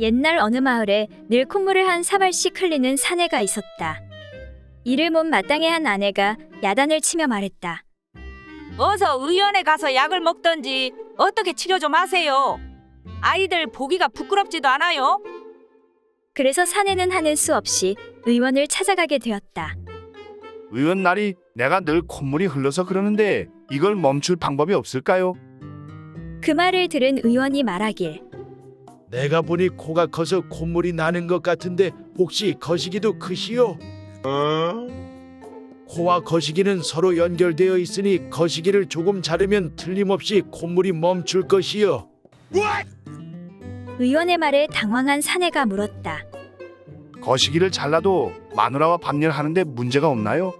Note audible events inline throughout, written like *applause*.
옛날 어느 마을에 늘 콧물을 한 사발씩 흘리는 사내가 있었다. 이를 못 마땅해 한 아내가 야단을 치며 말했다. 어서 의원에 가서 약을 먹던지 어떻게 치료 좀 하세요. 아이들 보기가 부끄럽지도 않아요. 그래서 사내는 하는 수 없이 의원을 찾아가게 되었다. 의원 날이 내가 늘 콧물이 흘러서 그러는데 이걸 멈출 방법이 없을까요? 그 말을 들은 의원이 말하길 내가 보니 코가 커서 콧물이 나는 것 같은데 혹시 거시기도 크시오? 코와 거시기는 서로 연결되어 있으니 거시기를 조금 자르면 틀림없이 콧물이 멈출 것이요. 의원의 말에 당황한 사내가 물었다. 거시기를 잘라도 마누라와 밥일하는데 문제가 없나요?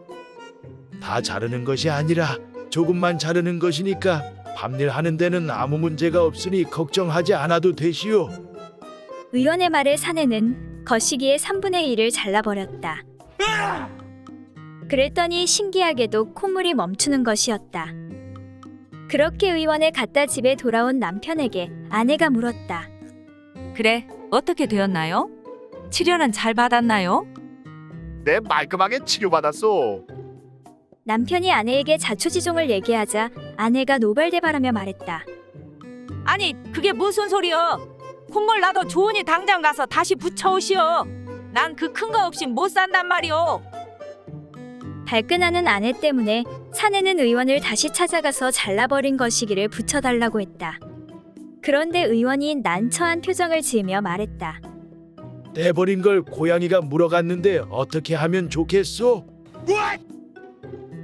다 자르는 것이 아니라 조금만 자르는 것이니까 밤일 하는 데는 아무 문제가 없으니 걱정하지 않아도 되시오. 의원의 말에 사내는 거시기의 3분의 1을 잘라버렸다. 그랬더니 신기하게도 콧물이 멈추는 것이었다. 그렇게 의원에 갔다 집에 돌아온 남편에게 아내가 물었다. 그래, 어떻게 되었나요? 치료는 잘 받았나요? 내 말끔하게 치료받았어. 남편이 아내에게 자초지종을 얘기하자 아내가 노발대발하며 말했다. 아니, 그게 무슨 소리여? 콧물 나도 좋으니 당장 가서 다시 붙여오시오. 난 그 큰 거 없이 못 산단 말이오. 발끈하는 아내 때문에 사내는 의원을 다시 찾아가서 잘라버린 거시기를 붙여달라고 했다. 그런데 의원이 난처한 표정을 지으며 말했다. 떼버린 걸 고양이가 물어갔는데 어떻게 하면 좋겠소?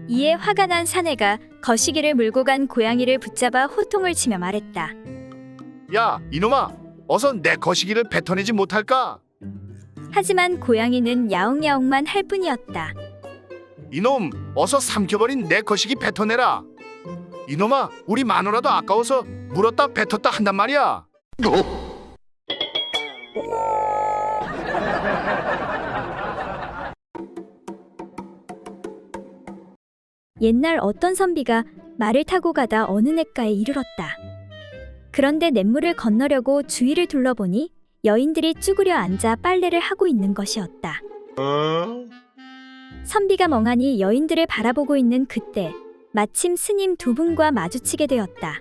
이에 화가 난 사내가 거시기를 물고 간 고양이를 붙잡아 호통을 치며 말했다. 야 이놈아 어서 내 거시기를 뱉어내지 못할까? 하지만 고양이는 야옹야옹만 할 뿐이었다. 이놈 어서 삼켜버린 내 거시기 뱉어내라. 이놈아 우리 마누라도 아까워서 물었다 뱉었다 한단 말이야. 옛날 어떤 선비가 말을 타고 가다 어느 냇가에 이르렀다. 그런데 냇물을 건너려고 주위를 둘러보니 여인들이 쭈그려 앉아 빨래를 하고 있는 것이었다. 선비가 멍하니 여인들을 바라보고 있는 그때 마침 스님 두 분과 마주치게 되었다.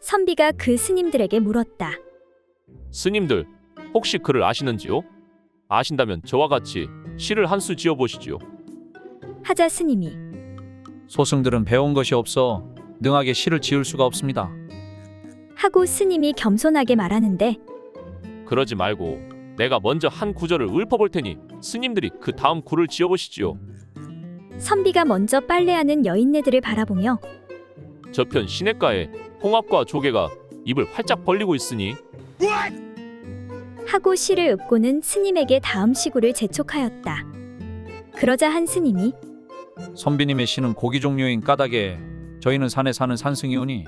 선비가 그 스님들에게 물었다. 스님들 혹시 그를 아시는지요? 아신다면 저와 같이 시를 한 수 지어 보시지요. 하자 스님이 소승들은 배운 것이 없어 능하게 시를 지을 수가 없습니다. 하고 스님이 겸손하게 말하는데 그러지 말고 내가 먼저 한 구절을 읊어볼 테니 스님들이 그 다음 구를 지어 보시지요. 선비가 먼저 빨래하는 여인네들을 바라보며 저편 시냇가에 홍합과 조개가 입을 활짝 벌리고 있으니 하고 시를 읊고는 스님에게 다음 시구를 재촉하였다. 그러자 한 스님이 선비님의 시는 고기 종류인 까닭에 저희는 산에 사는 산승이 오니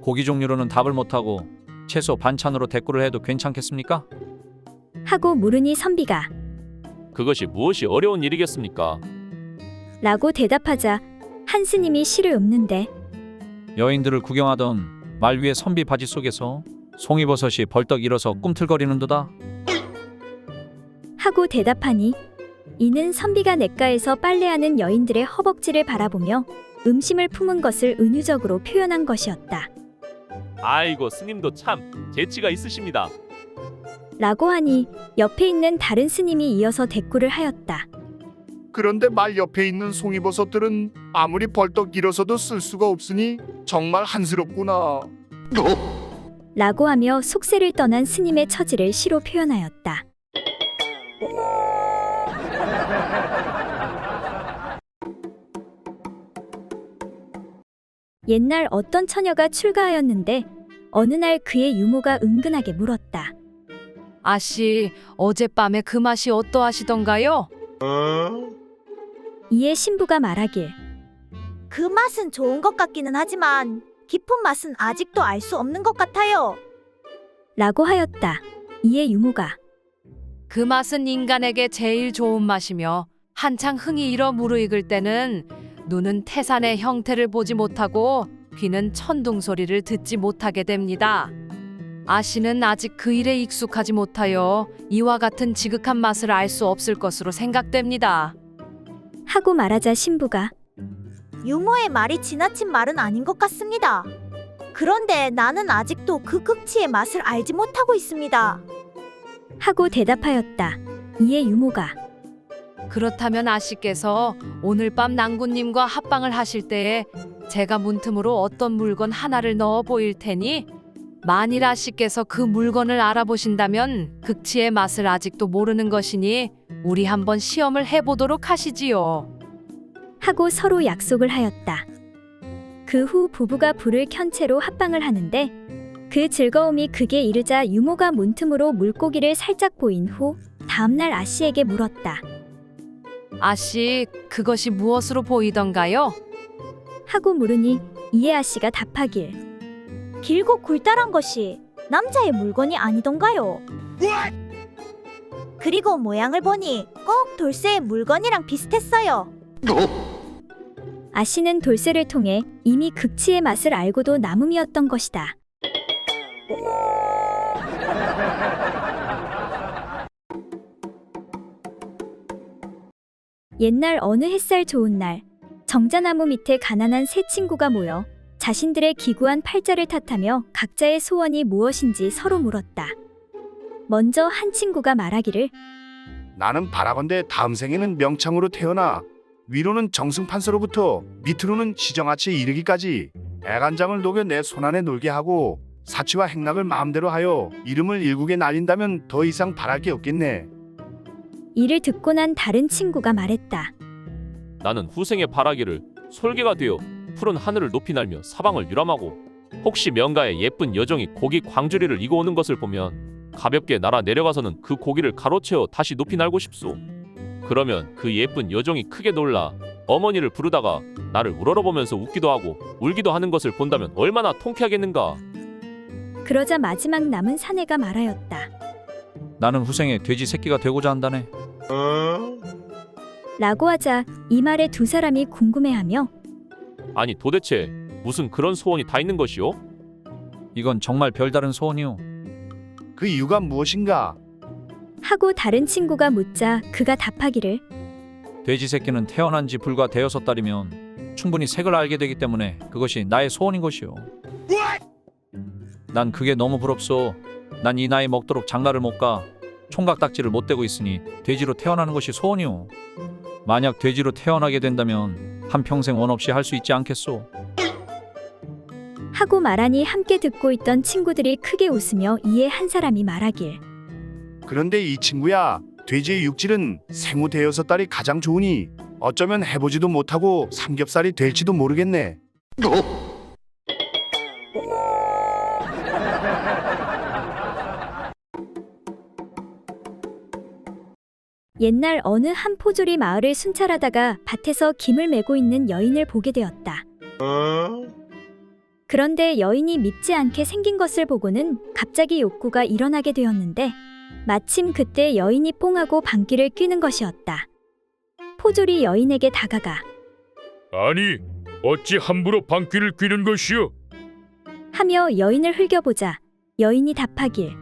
고기 종류로는 답을 못하고 채소 반찬으로 대꾸를 해도 괜찮겠습니까? 하고 물으니 선비가 그것이 무엇이 어려운 일이겠습니까? 라고 대답하자 한 스님이 시를 읊는데 여인들을 구경하던 말 위에 선비 바지 속에서 송이버섯이 벌떡 일어서 꿈틀거리는도다. 하고 대답하니 이는 선비가 냇가에서 빨래하는 여인들의 허벅지를 바라보며 음심을 품은 것을 은유적으로 표현한 것이었다. 아이고 스님도 참 재치가 있으십니다. 라고 하니 옆에 있는 다른 스님이 이어서 대꾸를 하였다. 그런데 말 옆에 있는 송이버섯들은 아무리 벌떡 일어서도 쓸 수가 없으니 정말 한스럽구나. 라고 하며 속세를 떠난 스님의 처지를 시로 표현하였다. 옛날 어떤 처녀가 출가하였는데 어느 날 그의 유모가 은근하게 물었다. 아씨, 어젯밤에 그 맛이 어떠하시던가요? 이에 신부가 말하길 그 맛은 좋은 것 같기는 하지만 깊은 맛은 아직도 알 수 없는 것 같아요. 라고 하였다. 이에 유모가 그 맛은 인간에게 제일 좋은 맛이며 한창 흥이 일어 무르익을 때는 눈은 태산의 형태를 보지 못하고 귀는 천둥 소리를 듣지 못하게 됩니다. 아씨는 아직 그 일에 익숙하지 못하여 이와 같은 지극한 맛을 알 수 없을 것으로 생각됩니다. 하고 말하자 신부가 유모의 말이 지나친 말은 아닌 것 같습니다. 그런데 나는 아직도 그 극치의 맛을 알지 못하고 있습니다. 하고 대답하였다. 이에 유모가 그렇다면 아씨께서 오늘 밤 낭군님과 합방을 하실 때에 제가 문틈으로 어떤 물건 하나를 넣어 보일 테니 만일 아씨께서 그 물건을 알아보신다면 극치의 맛을 아직도 모르는 것이니 우리 한번 시험을 해보도록 하시지요. 하고 서로 약속을 하였다. 그 후 부부가 불을 켠 채로 합방을 하는데 그 즐거움이 극에 이르자 유모가 문틈으로 물고기를 살짝 보인 후 다음날 아씨에게 물었다. 아씨, 그것이 무엇으로 보이던가요? 하고 물으니 이에 아씨가 답하길 길고 굴다란 것이 남자의 물건이 아니던가요? 그리고 모양을 보니 꼭 돌쇠의 물건이랑 비슷했어요. 아씨는 돌쇠를 통해 이미 극치의 맛을 알고도 남음이었던 것이다. 옛날 어느 햇살 좋은 날 정자나무 밑에 가난한 세 친구가 모여 자신들의 기구한 팔자를 탓하며 각자의 소원이 무엇인지 서로 물었다. 먼저 한 친구가 말하기를 나는 바라건대 다음 생에는 명창으로 태어나 위로는 정승판서로부터 밑으로는 시정아치에 이르기까지 애간장을 녹여 내 손안에 놀게 하고 사치와 행락을 마음대로 하여 이름을 일국에 날린다면 더 이상 바랄 게 없겠네. 이를 듣고 난 다른 친구가 말했다. 나는 후생의 바라기를 솔개가 되어 푸른 하늘을 높이 날며 사방을 유람하고 혹시 명가의 예쁜 여정이 고기 광주리를 이고 오는 것을 보면 가볍게 날아 내려가서는 그 고기를 가로채어 다시 높이 날고 싶소. 그러면 그 예쁜 여정이 크게 놀라 어머니를 부르다가 나를 우러러보면서 웃기도 하고 울기도 하는 것을 본다면 얼마나 통쾌하겠는가. 그러자 마지막 남은 사내가 말하였다. 나는 후생에 돼지 새끼가 되고자 한다네. 라고 하자 이 말에 두 사람이 궁금해하며 아니 도대체 무슨 그런 소원이 다 있는 것이오? 이건 정말 별다른 소원이오. 그 이유가 무엇인가? 하고 다른 친구가 묻자 그가 답하기를 돼지 새끼는 태어난 지 불과 대여섯 달이면 충분히 색을 알게 되기 때문에 그것이 나의 소원인 것이오. 난 그게 너무 부럽소. 난 이 나이 먹도록 장가를 못 가. 총각 딱지를 못 대고 있으니 돼지로 태어나는 것이 소원이오. 만약 돼지로 태어나게 된다면 한 평생 원 없이 할 수 있지 않겠소. 하고 말하니 함께 듣고 있던 친구들이 크게 웃으며 이에 한 사람이 말하길 그런데 이 친구야, 돼지의 육질은 생후 대여섯 달이 가장 좋으니 어쩌면 해보지도 못하고 삼겹살이 될지도 모르겠네. 옛날 어느 한 포졸이 마을을 순찰하다가 밭에서 김을 메고 있는 여인을 보게 되었다. 그런데 여인이 밉지 않게 생긴 것을 보고는 갑자기 욕구가 일어나게 되었는데 마침 그때 여인이 뽕하고 방귀를 뀌는 것이었다. 포졸이 여인에게 다가가 아니, 어찌 함부로 방귀를 뀌는 것이오? 하며 여인을 흘겨보자 여인이 답하길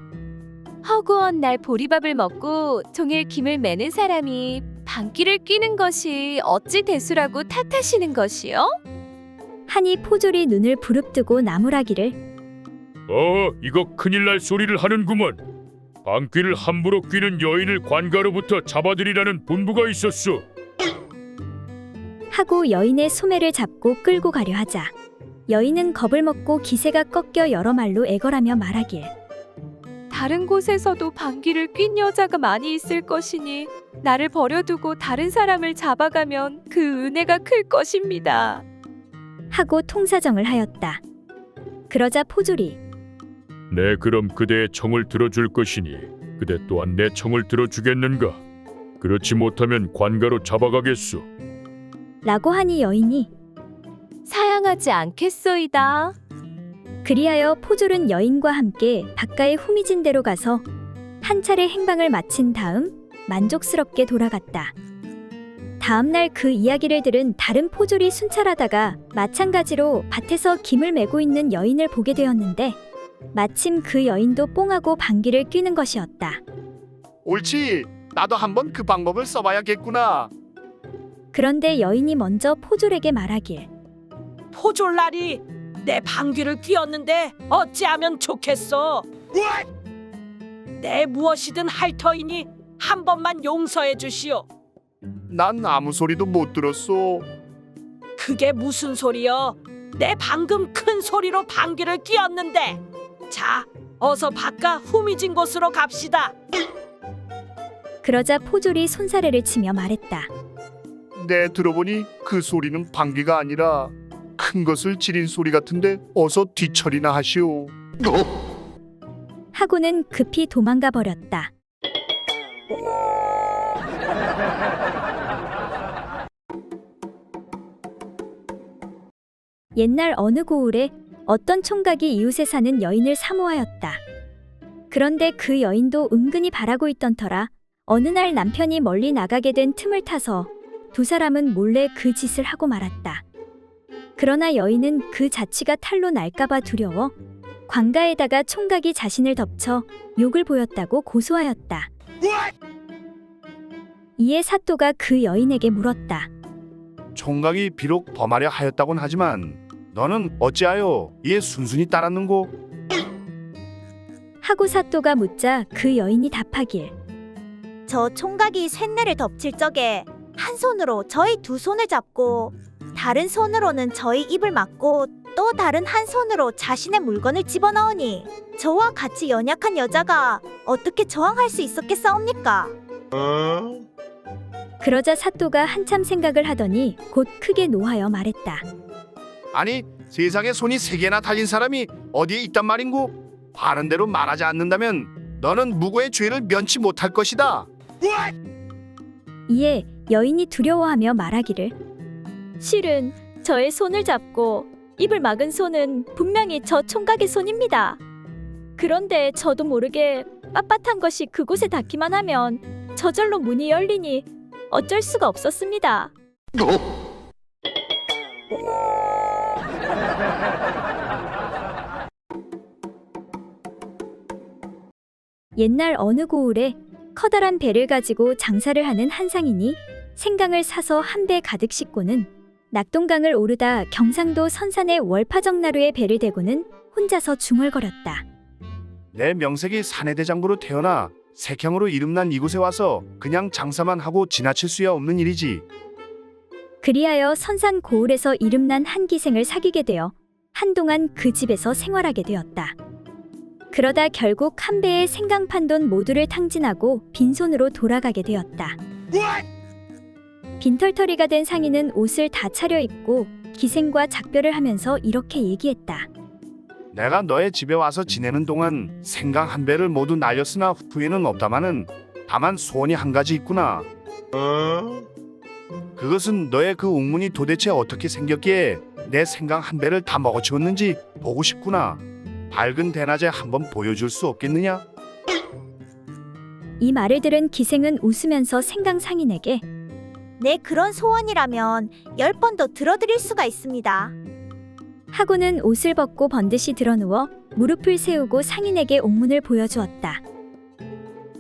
허구한 날 보리밥을 먹고 종일 김을 매는 사람이 방귀를 뀌는 것이 어찌 대수라고 탓하시는 것이요? 하니 포졸이 눈을 부릅뜨고 나무라기를 어, 이거 큰일 날 소리를 하는구먼. 방귀를 함부로 뀌는 여인을 관가로부터 잡아들이라는 분부가 있었소. 하고 여인의 소매를 잡고 끌고 가려 하자 여인은 겁을 먹고 기세가 꺾여 여러 말로 애걸하며 말하길 다른 곳에서도 방귀를 뀐 여자가 많이 있을 것이니 나를 버려두고 다른 사람을 잡아가면 그 은혜가 클 것입니다. 하고 통사정을 하였다. 그러자 포졸이 네, 그럼 그대의 청을 들어줄 것이니 그대 또한 내 청을 들어주겠는가? 그렇지 못하면 관가로 잡아가겠소. 라고 하니 여인이 사양하지 않겠소이다. 그리하여 포졸은 여인과 함께 바깥의 후미진 대로 가서 한 차례 행방을 마친 다음 만족스럽게 돌아갔다. 다음 날 그 이야기를 들은 다른 포졸이 순찰하다가 마찬가지로 밭에서 김을 메고 있는 여인을 보게 되었는데 마침 그 여인도 뽕하고 방귀를 뀌는 것이었다. 옳지. 나도 한번 그 방법을 써봐야겠구나. 그런데 여인이 먼저 포졸에게 말하길 포졸날이 내 방귀를 뀌었는데 어찌하면 좋겠어? 내 무엇이든 할 터이니 한 번만 용서해 주시오. 난 아무 소리도 못 들었어. 그게 무슨 소리여? 내 방금 큰 소리로 방귀를 뀌었는데. 자, 어서 바깥 후미진 곳으로 갑시다. 그러자 포졸이 손사래를 치며 말했다. 내 들어보니 그 소리는 방귀가 아니라 큰 것을 지린 소리 같은데 어서 뒤처리나 하시오. 하고는 급히 도망가 버렸다. 옛날 어느 고을에 어떤 총각이 이웃에 사는 여인을 사모하였다. 그런데 그 여인도 은근히 바라고 있던 터라 어느 날 남편이 멀리 나가게 된 틈을 타서 두 사람은 몰래 그 짓을 하고 말았다. 그러나 여인은 그 자취가 탈로 날까봐 두려워 관가에다가 총각이 자신을 덮쳐 욕을 보였다고 고소하였다. 이에 사또가 그 여인에게 물었다. 총각이 비록 범하려 하였다곤 하지만 너는 어찌하여 이에 순순히 따랐는고? 하고 사또가 묻자 그 여인이 답하길. 저 총각이 쇳내를 덮칠 적에 한 손으로 저희 두 손을 잡고 다른 손으로는 저희 입을 막고 또 다른 한 손으로 자신의 물건을 집어넣으니 저와 같이 연약한 여자가 어떻게 저항할 수 있었겠사옵니까? 그러자 사또가 한참 생각을 하더니 곧 크게 노하여 말했다. 아니 세상에 손이 세 개나 달린 사람이 어디에 있단 말인고? 바른 대로 말하지 않는다면 너는 무고의 죄를 면치 못할 것이다. 이에 여인이 두려워하며 말하기를. 실은 저의 손을 잡고 입을 막은 손은 분명히 저 총각의 손입니다. 그런데 저도 모르게 빳빳한 것이 그곳에 닿기만 하면 저절로 문이 열리니 어쩔 수가 없었습니다. 옛날 어느 고을에 커다란 배를 가지고 장사를 하는 한 상인이 생강을 사서 한 배 가득 싣고는 낙동강을 오르다 경상도 선산의 월파정나루에 배를 대고는 혼자서 중얼거렸다. 내 명색이 사내대장부로 태어나 색형으로 이름난 이곳에 와서 그냥 장사만 하고 지나칠 수야 없는 일이지. 그리하여 선산 고을에서 이름난 한 기생을 사귀게 되어 한동안 그 집에서 생활하게 되었다. 그러다 결국 한 배의 생강판 돈 모두를 탕진하고 빈손으로 돌아가게 되었다. 빈털터리가 된 상인은 옷을 다 차려입고 기생과 작별을 하면서 이렇게 얘기했다. 내가 너의 집에 와서 지내는 동안 생강 한 배를 모두 날렸으나 후회는 없다마는 다만 소원이 한 가지 있구나. 그것은 너의 그 옥문이 도대체 어떻게 생겼기에 내 생강 한 배를 다 먹어치웠는지 보고 싶구나. 밝은 대낮에 한번 보여줄 수 없겠느냐? 이 말을 들은 기생은 웃으면서 생강 상인에게 네 그런 소원이라면 열 번 더 들어드릴 수가 있습니다. 하고는 옷을 벗고 번듯이 드러누워 무릎을 세우고 상인에게 옥문을 보여주었다.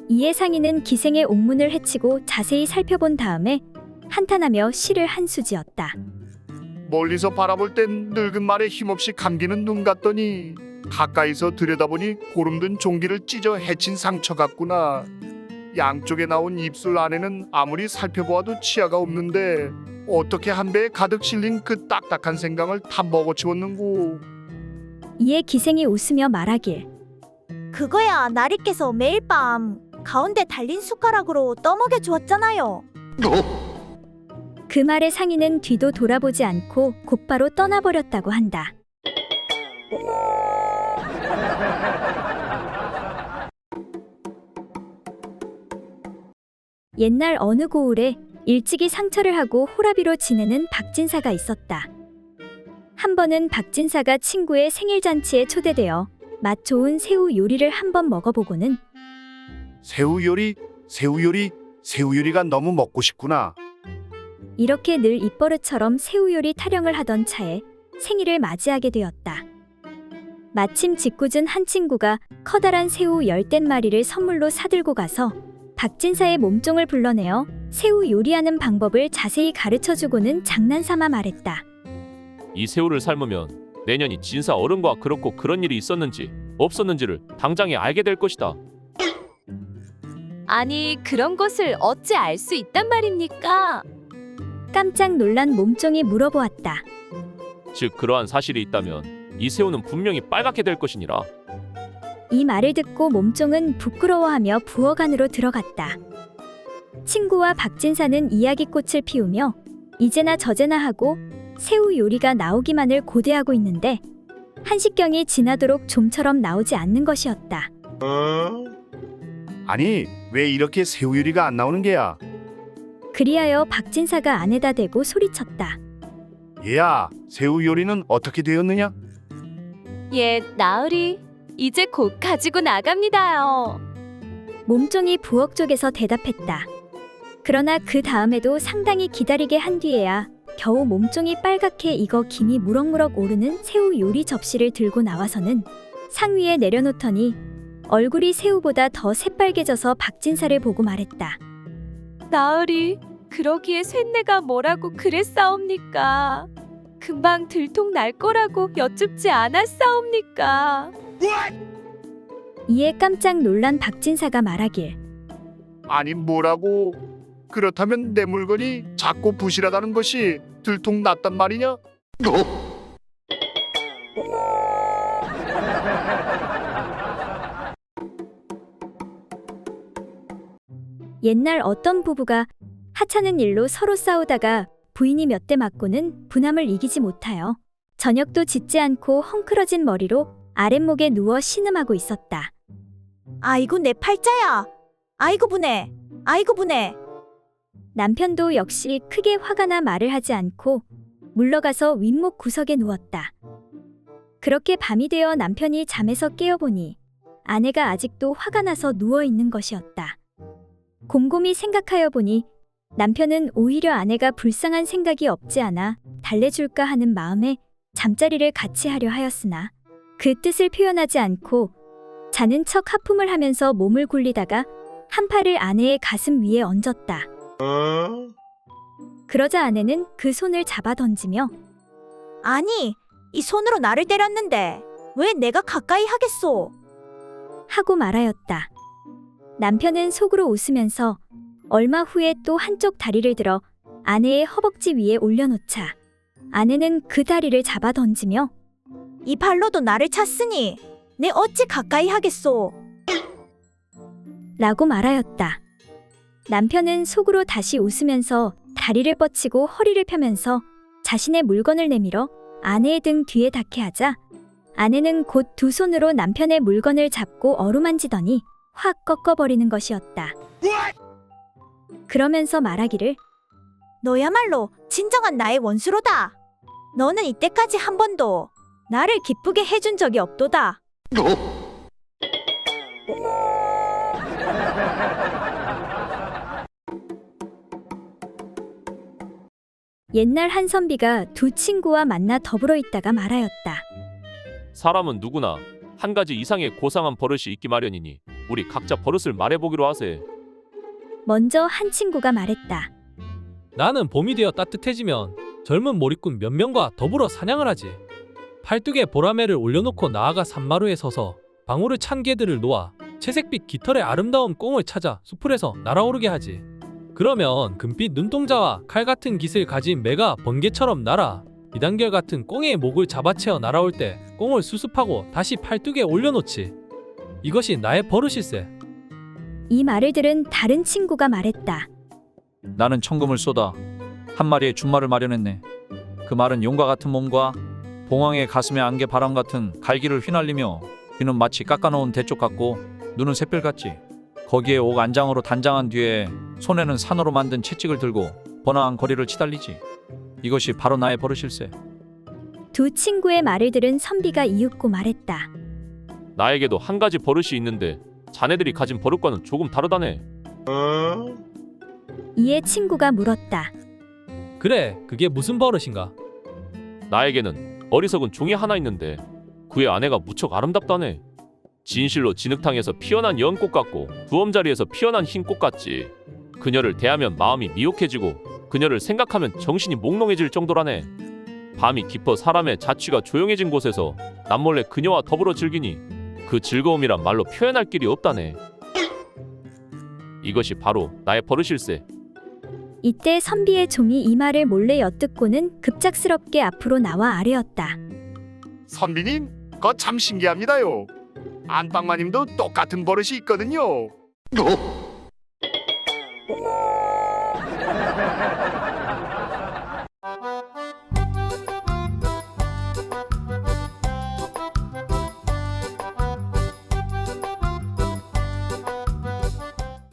이에 상인은 기생의 옥문을 해치고 자세히 살펴본 다음에 한탄하며 시를 한 수지었다. 멀리서 바라볼 땐 늙은 말에 힘없이 감기는 눈 같더니 가까이서 들여다보니 고름든 종기를 찢어 해친 상처 같구나. 양쪽에 나온 입술 안에는 아무리 살펴보아도 치아가 없는데 어떻게 한 배에 가득 실린 그 딱딱한 생강을 다 먹어치웠는고. 이에 기생이 웃으며 말하길 그거야 나리께서 매일 밤 가운데 달린 숟가락으로 떠먹여 주었잖아요. 그 말에 상인은 뒤도 돌아보지 않고 곧바로 떠나버렸다고 한다. 옛날 어느 고을에 일찍이 상처를 하고 호라비로 지내는 박진사가 있었다. 한 번은 박진사가 친구의 생일 잔치에 초대되어 맛 좋은 새우 요리를 한번 먹어보고는 새우 요리, 새우 요리, 새우 요리가 너무 먹고 싶구나. 이렇게 늘 입버릇처럼 새우 요리 타령을 하던 차에 생일을 맞이하게 되었다. 마침 짓궂은 한 친구가 커다란 새우 열댓 마리를 선물로 사들고 가서 박진사의 몸종을 불러내어 새우 요리하는 방법을 자세히 가르쳐주고는 장난삼아 말했다. 이 새우를 삶으면 내년이 진사 어른과 그렇고 그런 일이 있었는지 없었는지를 당장에 알게 될 것이다. 아니, 그런 것을 어찌 알 수 있단 말입니까? 깜짝 놀란 몸종이 물어보았다. 즉 그러한 사실이 있다면 이 새우는 분명히 빨갛게 될 것이니라. 이 말을 듣고 몸종은 부끄러워하며 부엌 안으로 들어갔다. 친구와 박진사는 이야기꽃을 피우며 이제나 저제나 하고 새우 요리가 나오기만을 고대하고 있는데 한식경이 지나도록 좀처럼 나오지 않는 것이었다. 아니 왜 이렇게 새우 요리가 안 나오는 게야? 그리하여 박진사가 안에다 대고 소리쳤다. 얘야 새우 요리는 어떻게 되었느냐? 예, 나으리. 이제 곧 가지고 나갑니다요. 몸종이 부엌 쪽에서 대답했다. 그러나 그 다음에도 상당히 기다리게 한 뒤에야 겨우 몸종이 빨갛게 익어 김이 무럭무럭 오르는 새우 요리 접시를 들고 나와서는 상 위에 내려놓더니 얼굴이 새우보다 더 새빨개져서 박진사를 보고 말했다. 나으리, 그러기에 쇳내가 뭐라고 그랬사옵니까? 금방 들통 날 거라고 여쭙지 않았사옵니까? 이에 깜짝 놀란 박진사가 말하길 아니 뭐라고? 그렇다면 내 물건이 작고 부실하다는 것이 들통 났단 말이냐? 옛날 어떤 부부가 하찮은 일로 서로 싸우다가 부인이 몇 대 맞고는 분함을 이기지 못하여 저녁도 짓지 않고 헝클어진 머리로 아랫목에 누워 신음하고 있었다. 아이고 내 팔자야. 아이고 분해. 아이고 분해. 남편도 역시 크게 화가 나 말을 하지 않고 물러가서 윗목 구석에 누웠다. 그렇게 밤이 되어 남편이 잠에서 깨어보니 아내가 아직도 화가 나서 누워 있는 것이었다. 곰곰이 생각하여 보니 남편은 오히려 아내가 불쌍한 생각이 없지 않아 달래줄까 하는 마음에 잠자리를 같이 하려 하였으나 그 뜻을 표현하지 않고 자는 척 하품을 하면서 몸을 굴리다가 한 팔을 아내의 가슴 위에 얹었다. 그러자 아내는 그 손을 잡아 던지며 아니 이 손으로 나를 때렸는데 왜 내가 가까이 하겠소? 하고 말하였다. 남편은 속으로 웃으면서 얼마 후에 또 한쪽 다리를 들어 아내의 허벅지 위에 올려놓자 아내는 그 다리를 잡아 던지며 이 발로도 나를 찼으니 내 어찌 가까이 하겠소? 라고 말하였다. 남편은 속으로 다시 웃으면서 다리를 뻗치고 허리를 펴면서 자신의 물건을 내밀어 아내의 등 뒤에 닿게 하자 아내는 곧 두 손으로 남편의 물건을 잡고 어루만지더니 확 꺾어버리는 것이었다. 그러면서 말하기를 너야말로 진정한 나의 원수로다. 너는 이때까지 한 번도 나를 기쁘게 해준 적이 없도다. 옛날 한 선비가 두 친구와 만나 더불어 있다가 말하였다. 사람은 누구나 한 가지 이상의 고상한 버릇이 있기 마련이니 우리 각자 버릇을 말해보기로 하세. 먼저 한 친구가 말했다. 나는 봄이 되어 따뜻해지면 젊은 몰입꾼 몇 명과 더불어 사냥을 하지. 팔뚝에 보라매를 올려놓고 나아가 산마루에 서서 방울을 찬 개들을 놓아 채색빛 깃털의 아름다운 꽁을 찾아 수풀에서 날아오르게 하지. 그러면 금빛 눈동자와 칼 같은 깃을 가진 매가 번개처럼 날아 이단결 같은 꽁의 목을 잡아채어 날아올 때 꽁을 수습하고 다시 팔뚝에 올려놓지. 이것이 나의 버릇일세. 이 말을 들은 다른 친구가 말했다. 나는 천금을 쏟아 한 마리의 준말을 마련했네. 그 말은 용과 같은 몸과 봉황의 가슴에 안개 바람 같은 갈기를 휘날리며 귀는 마치 깎아놓은 대쪽 같고 눈은 샛별 같지. 거기에 옥 안장으로 단장한 뒤에 손에는 산으로 만든 채찍을 들고 번화한 거리를 치달리지. 이것이 바로 나의 버릇일세. 두 친구의 말을 들은 선비가 이윽고 말했다. 나에게도 한 가지 버릇이 있는데 자네들이 가진 버릇과는 조금 다르다네. 이에 친구가 물었다. 그래, 그게 무슨 버릇인가? 나에게는 어리석은 종이 하나 있는데 그의 아내가 무척 아름답다네. 진실로 진흙탕에서 피어난 연꽃 같고 두엄자리에서 피어난 흰꽃 같지. 그녀를 대하면 마음이 미혹해지고 그녀를 생각하면 정신이 몽롱해질 정도라네. 밤이 깊어 사람의 자취가 조용해진 곳에서 남몰래 그녀와 더불어 즐기니 그 즐거움이란 말로 표현할 길이 없다네. 이것이 바로 나의 버릇일세. 이때 선비의 종이 이 말을 몰래 엿듣고는 급작스럽게 앞으로 나와 아뢰었다. 선비님, 그거 참 신기합니다요. 안방마님도 똑같은 버릇이 있거든요. *laughs*